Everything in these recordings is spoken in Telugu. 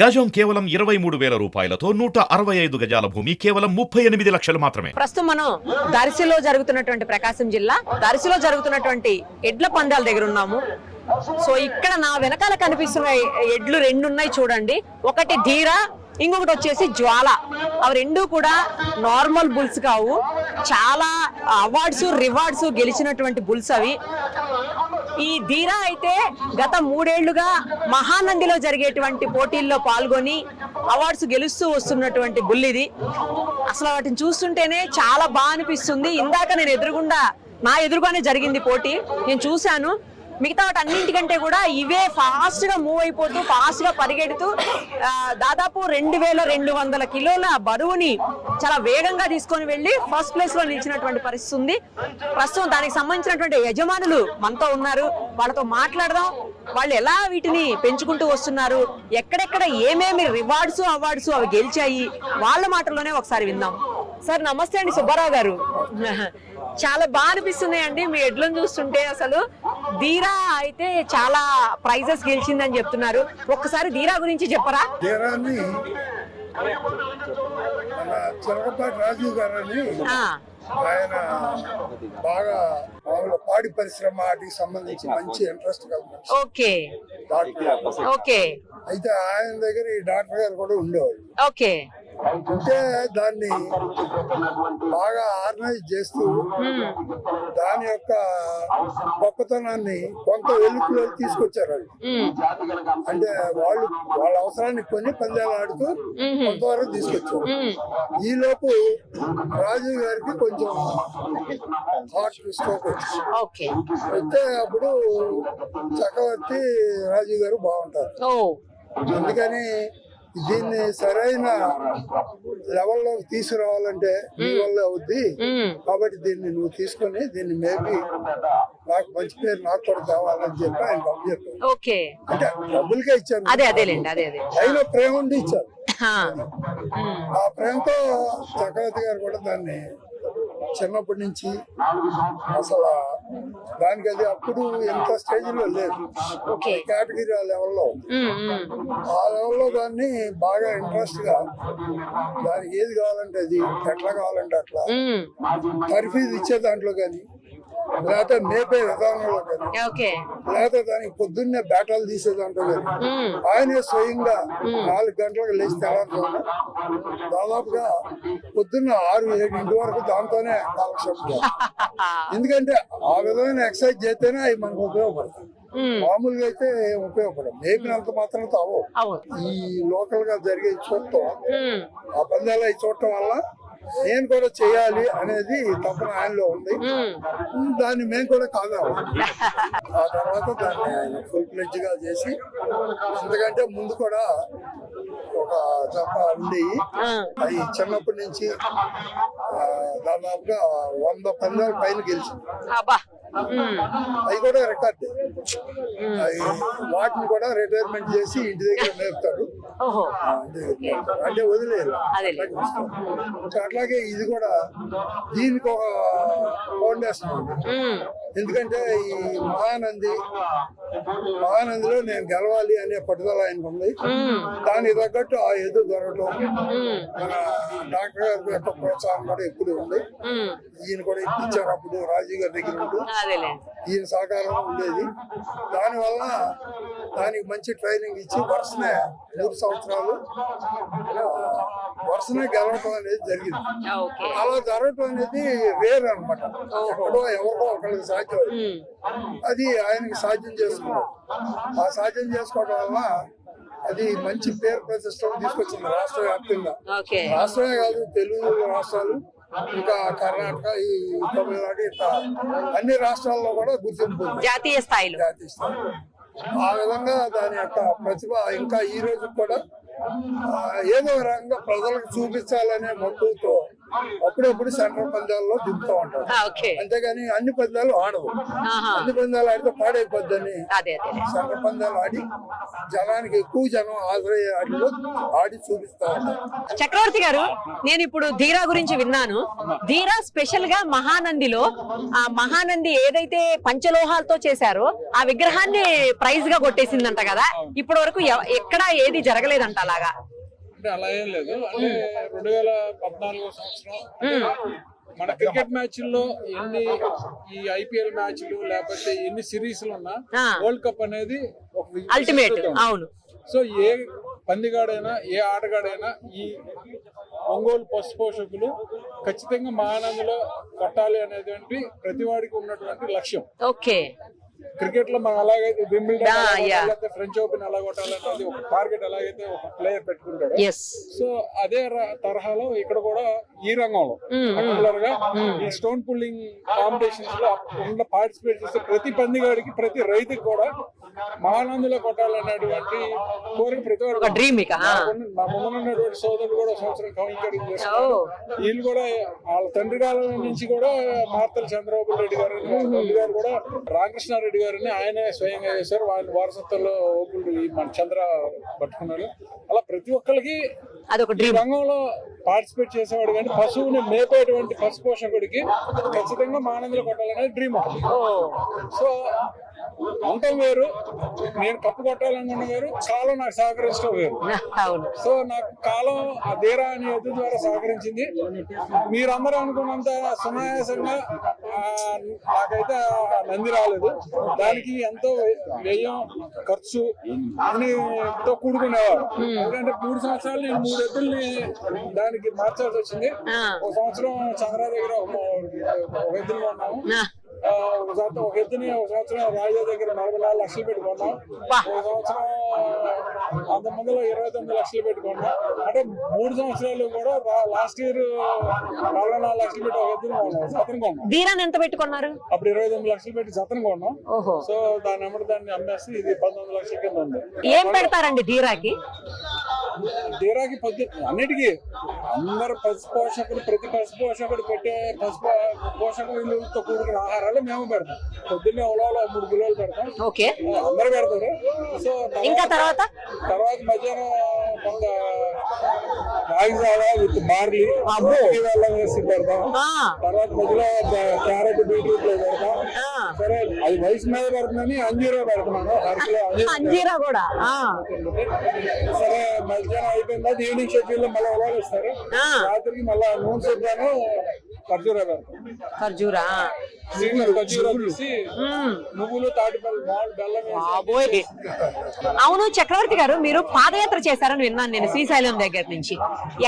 గజం కేవలం ఇరవై మూడు వేల రూపాయలతో నూట అరవై ఐదు గజాల భూమి కేవలం ముప్పై ఎనిమిది లక్షలు మాత్రమే. ప్రస్తుతం మనం దర్శిలో జరుగుతున్నటువంటి ప్రకాశం జిల్లా దర్శిలో జరుగుతున్నటువంటి ఎడ్ల పందాల దగ్గర ఉన్నాము. సో ఇక్కడ నా వెనకాల కనిపిస్తున్న ఎడ్లు రెండు ఉన్నాయి చూడండి. ఒకటి ధీర ఇంకొకటి వచ్చేసి జ్వాల. అవి రెండు కూడా నార్మల్ బుల్స్ కావు. చాలా అవార్డ్స్ రివార్డ్స్ గెలిచినటువంటి బుల్స్ అవి. ఈ ధీరా అయితే గత మూడేళ్ళుగా మహానందిలో జరిగేటువంటి పోటీల్లో పాల్గొని అవార్డ్స్ గెలుస్తూ వస్తున్నటువంటి బుల్లిది. అసలు వాటిని చూస్తుంటేనే చాలా బాగా అనిపిస్తుంది. ఇందాక నేను ఎదురుగుండా నా ఎదురుగానే జరిగింది పోటీ. నేను చూశాను. మిగతా వాటి అన్నింటికంటే కూడా ఇవే ఫాస్ట్గా మూవ్ అయిపోతూ ఫాస్ట్గా పరిగెడుతూ దాదాపు రెండు వేల రెండు వందల కిలోల బరువుని చాలా వేగంగా తీసుకొని వెళ్ళి ఫస్ట్ ప్లేస్లో నిలిచినటువంటి పరిస్థితి ఉంది. ప్రస్తుతం దానికి సంబంధించినటువంటి యజమానులు మనతో ఉన్నారు. వాళ్ళతో మాట్లాడదాం. వాళ్ళు ఎలా వీటిని పెంచుకుంటూ వస్తున్నారు? ఎక్కడెక్కడ ఏమేమి రివార్డ్స్ అవార్డ్స్ అవి గెలిచాయి? వాళ్ళ మాటల్లోనే ఒకసారి విందాం. సార్ నమస్తే అండి సుబ్బారావు గారు. చాలా బాగా అనిపిస్తున్నాయండి. మీ ఎడ్లను చూస్తుంటే అసలు ధీరా అయితే చాలా ప్రైజెస్ గెలిచిందని చెప్తున్నారు. ఒక్కసారి ధీరా గురించి చెప్పరా? తీరాన్ని మన చిరకపాటి రాజీవ్ గారని ఆయన బాగా మామూలు పాడి పరిశ్రమ వాటికి సంబంధించి మంచి ఇంట్రెస్ట్. ఓకే. Doctor okay. అయితే ఆయన దగ్గర ఈ డాక్టర్ గారు కూడా ఉండేవాళ్ళు. ఓకే. అంటే దాన్ని బాగా ఆర్గనైజ్ చేస్తూ దాని యొక్క గొప్పతనాన్ని కొంత వెలుపులో తీసుకొచ్చారు అంటే వాళ్ళు వాళ్ళ అవసరాన్ని కొని పందాలు ఆడుతూ. కొంతవరకు తీసుకొచ్చారు. ఉమ్, ఈ లోపు రాజు గారికి కొంచెం హార్ట్ స్ట్రోక్ వచ్చింది. వస్తే అప్పుడు చక్రవర్తి రాజు గారు బాగుంటారు. అందుకని దీన్ని సరైన లెవెల్లో తీసుకురావాలంటే నీ వల్ల అవుద్ది. కాబట్టి దీన్ని నువ్వు తీసుకొని దీన్ని మేబీ నాకు మంచి పేరు నాకు కూడా కావాలని చెప్పి ఆయన డబ్బు చెప్పారు ఓకే. అంటే డబ్బులకే ఇచ్చాను. అయినా ప్రేమ ఉండి ఉమ్, ఆ ప్రేమతో చక్రవర్తి గారు కూడా దాన్ని చిన్నప్పటి నుంచి అసలు దానికి అది అప్పుడు ఎంత స్టేజ్లో లేదు కేటగిరీ ఆ లెవెల్లో. ఆ లెవెల్లో దాన్ని బాగా ఇంట్రెస్ట్గా దానికి ఏది కావాలంటే అది ఎట్లా కావాలంటే అట్లా. ఉమ్, తర్ఫీదు ఇచ్చే దాంట్లో కానీ లేకపోతే మేపే విధానంలో కానీ ఓకే. లేకపోతే దానికి పొద్దున్నే బేటాలు తీసే దాంట్లో కానీ ఉమ్, ఆయనే స్వయంగా నాలుగు గంటలకు లేచి తెల్లారుజామున దాదాపుగా పొద్దున్న ఆరు ఏడింటి వరకు దాంతోనే కాలక్షేపం. ఎందుకంటే ఆ విధమైన ఎక్సర్సైజ్ చేస్తేనే అవి మనకు ఉపయోగపడతాయి. మామూలుగా అయితే ఉపయోగపడదు మేపినంత అవ్వవు అవును. ఈ లోకల్గా జరిగే చూడటం ఆ పందాలు అవి చూడటం వల్ల నేను కూడా చేయాలి అనేది తపన ఆయనలో ఉంది. దాన్ని మేము కూడా కాదాము. ఆ తర్వాత దాన్ని ఆయన ఫుల్ ప్లెడ్జ్గా చేసి ఎందుకంటే ముందు కూడా ఒక జప ఉండేవి ఆ, అవి చిన్నప్పటి నుంచి దాదాపుగా వంద పందాల పైన గెలిచింది. అవి కూడా రికార్డ్ అవి వాటిని కూడా రిటైర్మెంట్ చేసి ఇంటి దగ్గర నేర్పుతాడు. ఓహో. అంటే వదిలేదు. అట్లాగే ఇది కూడా దీనికి ఒక ఫౌండేషన్ ఎందుకంటే ఈ మహానంది మహానందిలో నేను గెలవాలి అనే పట్టుదల ఆయనకు ఉంది. దానికి తగ్గట్టు ఆ ఎదు దొరకటం మన డాక్టర్ గారి యొక్క ప్రోత్సాహం కూడా ఎప్పుడు ఉంది. ఈయన కూడా ఇప్పించారు అప్పుడు రాజీవ్ గారి దగ్గర ఉంటూ. ఈయన సహకారం ఉండేది. దానివల్ల దానికి మంచి ట్రైనింగ్ ఇచ్చి వరుసనే మూడు సంవత్సరాలు వరుసనే గెలవటం అనేది జరిగింది. అలా జరగటం అనేది వేరు అనమాట ఎక్కడో ఎవరికో ఒకరికి సాధ్యం. అది ఆయనకి సాధ్యం చేసుకున్నాడు ఆ సాధ్యం చేసుకోవడం వల్ల అది మంచి పేరు ప్రతిష్టలు తీసుకొచ్చింది రాష్ట్ర వ్యాప్తంగా. రాష్ట్రమే కాదు తెలుగు రాష్ట్రాలు ఇంకా కర్ణాటక ఈ తమిళనాడు ఇట్లా అన్ని రాష్ట్రాల్లో కూడా గుర్తింపు జాతీయ స్థాయిలో. జాతీయ స్థాయిలో. ఆ విధంగా దాని యొక్క ప్రతిభ ఇంకా ఈ రోజు కూడా ఏదో రకంగా ప్రజలకు చూపించాలనే మక్కువతో అప్పుడప్పుడు సెంట్రల్ పందాల్లో దింపుతూ ఉంటారు. ఓకే. అంతేగాని అన్ని పందాలు ఆడవు. అన్ని పందాలు ఆడితే పాడైపోద్దని సెంట్రల్ పందాలు ఆడి జనానికి ఎక్కువ జనం హాజరయ్యే ఆటలో ఆడి చూపిస్తా ఉంటారు. చక్రవర్తి గారు నేను ఇప్పుడు ధీరా గురించి విన్నాను. ధీరా స్పెషల్గా మహానందిలో ఆ మహానంది ఏదైతే పంచలోహాలతో చేశారో ఆ విగ్రహాన్ని ప్రైజ్గా కొట్టేసిందంట కదా. ఇప్పటి వరకు ఎక్కడా ఏది జరగలేదంట అలాగా. అంటే అలా ఏం లేదు. అంటే రెండు వేల పద్నాలుగో సంవత్సరం మన క్రికెట్ మ్యాచ్ల్లో ఎన్ని ఈ ఐపీఎల్ మ్యాచ్లు లేకపోతే ఎన్ని సిరీస్లు ఉన్నా. వరల్డ్ కప్ అనేది ఒక అల్టిమేట్. అవును. సో ఏ పందిగాడైనా ఏ ఆటగాడైనా ఈ ఒంగోలు పశు పోషకులు ఖచ్చితంగా మహానందిలో కొట్టాలి అనేటువంటి ప్రతి వాడికి ఉన్నటువంటి లక్ష్యం. ఓకే. క్రికెట్లో మనం అలాగైతే వింబిల్డన్ ఫ్రెంచ్ ఓపెన్ ఎలా కొట్టాలనేది ఒక టార్గెట్ ఎలాగైతే ఒక ప్లేయర్ పెట్టుకుంటాడు. సో అదే తరహాలో ఇక్కడ కూడా ఈ రంగంలో పర్టికులర్గా ఈ స్టోన్ పుల్లింగ్ కాంపిటీషన్స్లో ఉన్న పార్టిసిపేట్ చేసే ప్రతి పందిగాడికి ప్రతి రైతుకి కూడా మహానందిలో కొట్టాలనేటువంటి కోరిక ప్రతి వాడు ఒక డ్రీమ్ ఇక నా ముందున్నటువంటి సోదరులు కూడా సంవత్సరం కౌంకరింగ్ ఓ చేస్తున్నారు వీళ్ళు కూడా వాళ్ళ తండ్రి కాలం నుంచి కూడా మార్తల చంద్రబాబు రెడ్డి గారు గారు కూడా రామకృష్ణారెడ్డి గారిని ఆయనే స్వయంగా చేశారు వాళ్ళ వారసత్వంలో ఓపులు ఈ మన చంద్ర పట్టుకున్నారు అలా ప్రతి ఒక్కరికి ఈ డ్రీమ్ రంగంలో పార్టిసిపేట్ చేసేవాడు కానీ పశువుని మేపేటువంటి పశు పోషకుడికి ఖచ్చితంగా మానందులు కొట్టాలనేది డ్రీమ్ సో అంతం వేరు నేను కప్పు కొట్టాలనుకున్న వేరు కాలం నాకు సహకరించడం వేరు. సో నాకు కాలం ఆ ధీరా అనే ఎద్దు ద్వారా సహకరించింది. మీరందరూ అనుకున్నంత సునాయాసంగా నాకైతే నంది రాలేదు. దానికి ఎంతో వ్య- వ్యయం ఖర్చు అన్నితో కూడుకునేవాడు ఎందుకంటే మూడు సంవత్సరాలు నేను మూడు ఎద్దుల్ని దానికి మార్చాల్సి వచ్చింది. ఒక సంవత్సరం చంద్ర దగ్గర ఒక ఎద్దులు. ఆ, ఒక సంవత్సరం ఒక ఎద్దుని ఒక సంవత్సరం రాజా దగ్గర నలభై నాలుగు లక్షలు పెట్టి కొన్నాం బా. ఒక సంవత్సరం అంత మందిలో ఇరవై తొమ్మిది లక్షలు పెట్టి కొన్నాం అంటే మూడు సంవత్సరాలు కూడా లాస్ట్ ఇయర్ నలభై నాలుగు లక్షలు పెట్టి ఒక ఎద్దుని కొన్నాం. జతను కొన్నాం. ఎంత పెట్టుకున్నారు? అప్పుడు ఇరవై తొమ్మిది లక్షలు పెట్టి జతను కొన్నాం. సో దాని అమ్మటి దాన్ని అమ్మేస్తే ఇది పంతొమ్మిది లక్షల కింద ఉంది. ఏం పెడతారండి ధీరాకి తీరాకి పొద్దు అన్నిటికీ. అందరు పశు పోషకుడు ప్రతి పశు పోషకుడు పెట్టే పశు పోషక విలువలతో కూడుకున్న ఆహారాలు మేము పెడతాం. పొద్దున్నే ఉలలో మూడు కిలోలు పెడతాం. ఓకే. అందరు పెడతారు. సో ఇంకా తర్వాత? తర్వాత మధ్యాహ్నం కొంత రాగి జావా విత్ బార్లీ పెడతాం. తర్వాత మధ్యలో క్యారెట్ బీట్రూట్ పెడతాం. ఆ. సరే అది వయసు మీద పెడుతుందని అంజీరో పెడుతున్నాను. అంజీరో కూడా. ఆ, సరే మధ్యాహ్నం అయిపోయిన తర్వాత ఈవినింగ్ షెడ్యూల్లో మళ్ళీ. రాత్రికి మళ్ళీ నూనె చెప్పాను ఖర్జూరా. నువ్వులు తాటిపల్లి అవును చక్రవర్తి గారు మీరు పాదయాత్ర చేశారని విన్నాను నేను శ్రీశైలం దగ్గర నుంచి.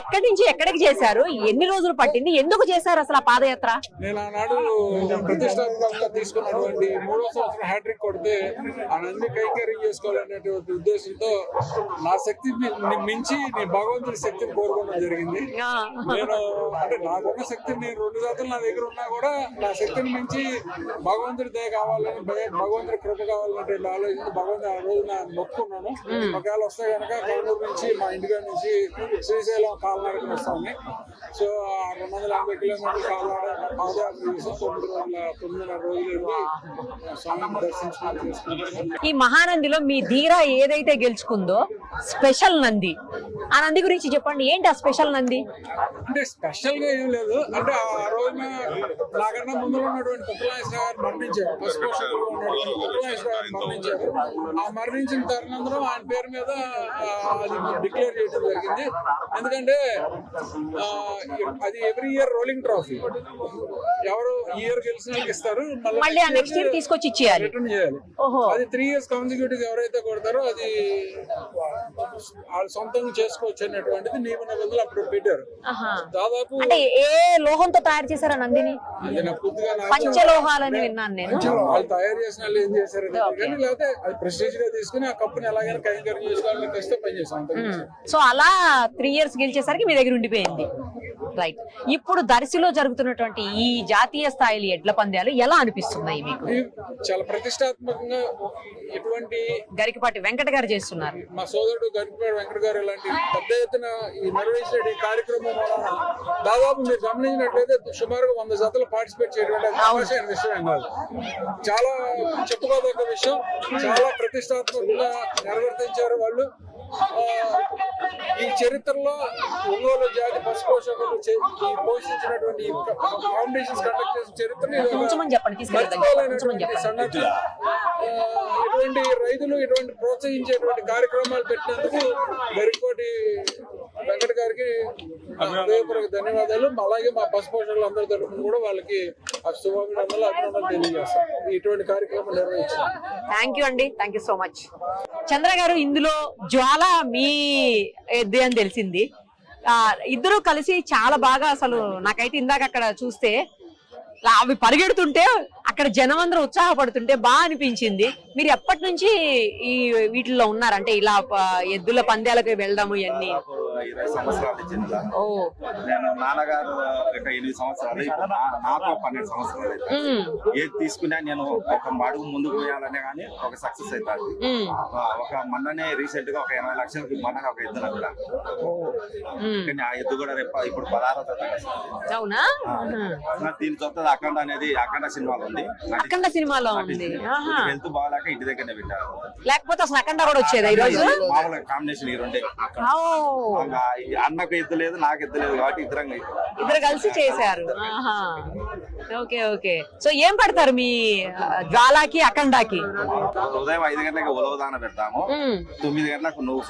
ఎక్కడి నుంచి ఎక్కడికి చేశారు? ఎన్ని రోజులు పట్టింది? ఎందుకు చేశారు అసలు ఆ పాదయాత్ర? నేను ఆనాడు ప్రతిష్టాత్మకంగా తీసుకున్నటువంటి మూడో సంవత్సరం హ్యాట్రిక్ కొడితే నంది కైకర్యం చేసుకోవాలనేటువంటి ఉద్దేశంతో నా శక్తి మించి నీ భగవంతుడి శక్తిని కోరుకోవడం జరిగింది. నేను అంటే నాకున్న శక్తి నేను రెండు జాతులు నా దగ్గర ఉన్నా కూడా నా శక్తిని మించి భగవంతుడి దయ కావాలని భగ- భగవంతుడి కృప కావాలనేటువంటి ఆలోచన భగవంతుడు ఆ రోజు నా మొక్కుకున్నాను. ఒకవేళ వస్తే కనుక కర్నూలు నుంచి మా ఇంటికాడ నుంచి శ్రీశైలం కాలనడకని వస్తాను సో ఆ రెండు వందల యాభై కిలోమీటర్లు కాలనడ పాదయాత్ర చేసి తొమ్మిది రోజుల తొమ్మిదిన్నర రోజులు ఈ మహానందిలో మీ ధీరా ఏదైతే గెలుచుకుందో స్పెషల్ నంది. ఆ నంది గురించి చెప్పండి ఏంటి ఆ స్పెషల్ నంది? అంటే స్పెషల్గా ఏం లేదు. అంటే ఆ రోజున నాకన్నా ముందు ఉన్నటువంటి కుక్కలాయేశ్వర గారు మరణించారు. కుక్కలాయేశ్వర గారు మరణించారు. ఆ మరణించిన తరుణంలో ఆయన పేరు మీద అది డిక్లేర్ చేయడం జరిగింది. ఎందుకంటే అది ఎవ్రీ ఇయర్ రోలింగ్ ట్రోఫీ. ఎవరు ఇయర్ గెలిచిన వాళ్ళకి ఇస్తారు. మళ్ళీ నెక్స్ట్ ఇయర్ తీసుకొచ్చి ఇచ్చేయాలి. ఓహో. అది త్రీ ఇయర్స్ కాన్సిక్యూటివ్ ఎవరైతే కొడతారో అది వాళ్ళ సొంతంగా చేసుకోవచ్చు అనేటువంటిది నియమ నిబంధనలు అప్పుడు పెట్టారు. దాదాపు అంటే ఏ లోహంతో తయారు చేశారు నందిని? పంచలోహాలని విన్నాను నేను. వాళ్ళు తయారు చేసిన వాళ్ళు ఏం చేశారు కానీ లేకపోతే అది ప్రెస్టీజ్గా తీసుకుని ఆ కప్పుని ఎలాగైనా కైంకర్యం చేసుకోవాలని కష్టం పనిచేసాం. సో అలా త్రీ ఇయర్స్ గెలిచేసరికి మీ దగ్గర ఉండిపోయింది. రైట్ ఇప్పుడు దర్శిలో జరుగుతున్నటువంటి ఈ జాతీయ స్థాయి ఎడ్ల పందాలు ఎలా అనిపిస్తున్నాయి? మీకు? ఇది చాలా ప్రతిష్టాత్మకంగా ఎటువంటి గరికపాటి వెంకట గారు చేస్తున్నారు. మా సోదరుడు గరికపాటి వెంకట గారు ఇలాంటి పెద్ద ఎత్తున ఈ నిర్వహించిన ఈ కార్యక్రమం వలన దాదాపు మీరు గమనించినట్లయితే సుమారుగా వంద జతలు పార్టిసిపేట్ చేయడం అవకాశం విషయం కాదు. చాలా చెప్పుకోదగ్గ విషయం చాలా ప్రతిష్టాత్మకంగా నిర్వర్తించారు వాళ్ళు. ఈ చరిత్రలో ఒంగోలు జాతి పశు పోషకులు పోషించినటువంటి ఫౌండేషన్స్ కండక్ట్ చేసిన. ఆ, ఇటువంటి రైతులు ఇటువంటి ప్రోత్సహించేటువంటి కార్యక్రమాలు పెట్టినందుకు గరికోటి వెంకట గారికి హృదయపూర్వక ధన్యవాదాలు. అలాగే మా పశుపోషకులు అందరి తరఫున కూడా వాళ్ళకి ఆ శుభాభినందనలు అభినందనలు తెలియజేస్తాం. ఇటువంటి కార్యక్రమం నిర్వహించాం. థ్యాంక్ యూ అండి. Thank you so much Chandra గారు ఇందులో జ్వాల మీ ఎద్దు అని తెలిసింది. ఇద్దరు కలిసి చాలా బాగా అసలు నాకైతే ఇందాక అక్కడ చూస్తే అవి పరిగెడుతుంటే అక్కడ జనం అందరూ ఉత్సాహపడుతుంటే బాగా అనిపించింది. మీరు ఎప్పటి నుంచి ఈ వీటిల్లో ఉన్నారంటే ఇలా ఎద్దుల పందాలకు వెళ్ళడము ఇవన్నీ. ఇరవై సంవత్సరాల నుంచి నేను నాన్నగారు ఒక ఎనిమిది సంవత్సరాలు నాకు పన్నెండు సంవత్సరాలు అయితే ఏది తీసుకున్నా నేను ఒక అడుగు ముందుకు పోయాలనే కానీ ఒక సక్సెస్ అవుతుంది ఒక మొన్ననే రీసెంట్గా ఒక ఎనభై లక్షలకి మొన్ననే ఒక ఎద్దు. కానీ ఆ ఎద్దు కూడా రేపు ఇప్పుడు పదహారో అవునా? దీని జొత్త అఖండ అనేది అఖండ సినిమాలో ఉంది. అఖండ సినిమాలో ఉంది. హెల్త్ బాగాలేక ఇంటి దగ్గరనే పెట్టారు లేకపోతే అసలు అఖండ కూడా వచ్చేదా ఈ రోజు? మామూలుగా కాంబినేషన్ ఈ రెండే. అన్నకు ఎద్దు లేదు నాకు ఎద్దు లేదు కాబట్టి ఇద్దరం ఇద్దరు కలిసి చేశారు. Okay okay. సో ఏం పెడతారు మీ జ్వాలాకి అఖండాకి? ఉదయం ఐదు గంటలకి ఉలవదాన పెడతాము. తొమ్మిది గంటలకు నువ్వు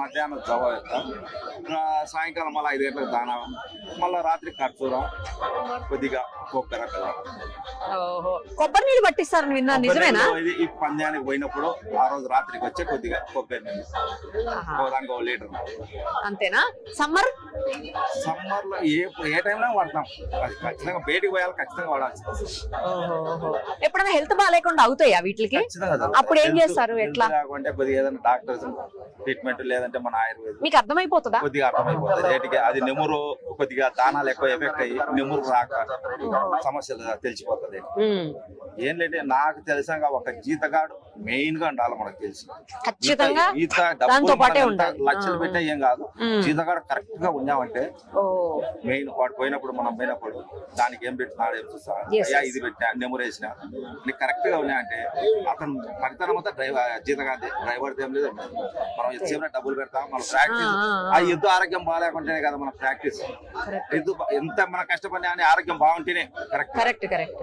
మధ్యాహ్నం జవ ఇంకా సాయంకాలం మళ్ళీ ఐదు గంటలకు దానా. మళ్ళీ రాత్రి ఖర్చూర కొద్దిగా కొబ్బరి అట్లా. కొబ్బరి నీళ్ళు పట్టిస్తారని విన్నాను. నిజమేనా? ఈ పంద్యానికి పోయినప్పుడు ఆ రోజు రాత్రికి వచ్చే కొద్దిగా కొబ్బరి నీళ్ళు. లీటర్. అంతేనా? సమ్మర్? సమ్మర్లో ఏ ఏ టైంలో వాడతాం. అది ఖచ్చితంగా బయటికి పోయాలి ఖచ్చితంగా వాడాల్సి. ఎప్పుడైనా హెల్త్ బాగాలేకుండా అవుతాయా వీటికి. అప్పుడు ఏం చేస్తారు? ఎట్లా? కాకుంటే కొద్దిగా ఏదైనా డాక్టర్స్ ట్రీట్మెంట్ లేదంటే మన ఆయుర్వేదం. మీకు అర్థమైపోతుందా? కొద్దిగా అర్థమైపోతుంది. అది నెమురు కొద్దిగా దానాలు ఎక్కువ ఎఫెక్ట్ అయ్యి నెమురు రాక సమస్యలు తెలిసిపోతుంది ఏం లేదంటే నాకు తెలిసాక ఒక జీతగాడు మెయిన్గా ఉండాలి మనకు తెలిసి. ఈత డబ్బులు. లక్షలు. పెట్టే ఏం కాదు. జీతగాడు కరెక్ట్గా ఉన్నామంటే మెయిన్ వాడు పోయినప్పుడు మనం పోయినప్పుడు దానికి ఏం పెట్టినాడు ఏం చూస్తా అయ్యా. ఇది పెట్టినా నెమురు వేసిన. నీకు కరెక్ట్గా ఉన్నాయంటే అతను పనితనం అంతా డ్రైవర్ జీతగాది డ్రైవర్ ఏం లేదు. మనం ఎంతసేపు డబ్బులు పెడతాం మన ప్రాక్టీస్ ఆ, యుద్ధ ఆరోగ్యం బాగాలేకుంటేనే కదా మన ప్రాక్టీస్. యుద్ధ ఎంత మన కష్టపడినా ఆరోగ్యం బాగుంటేనే కరెక్ట్ కరెక్ట్ కరెక్ట్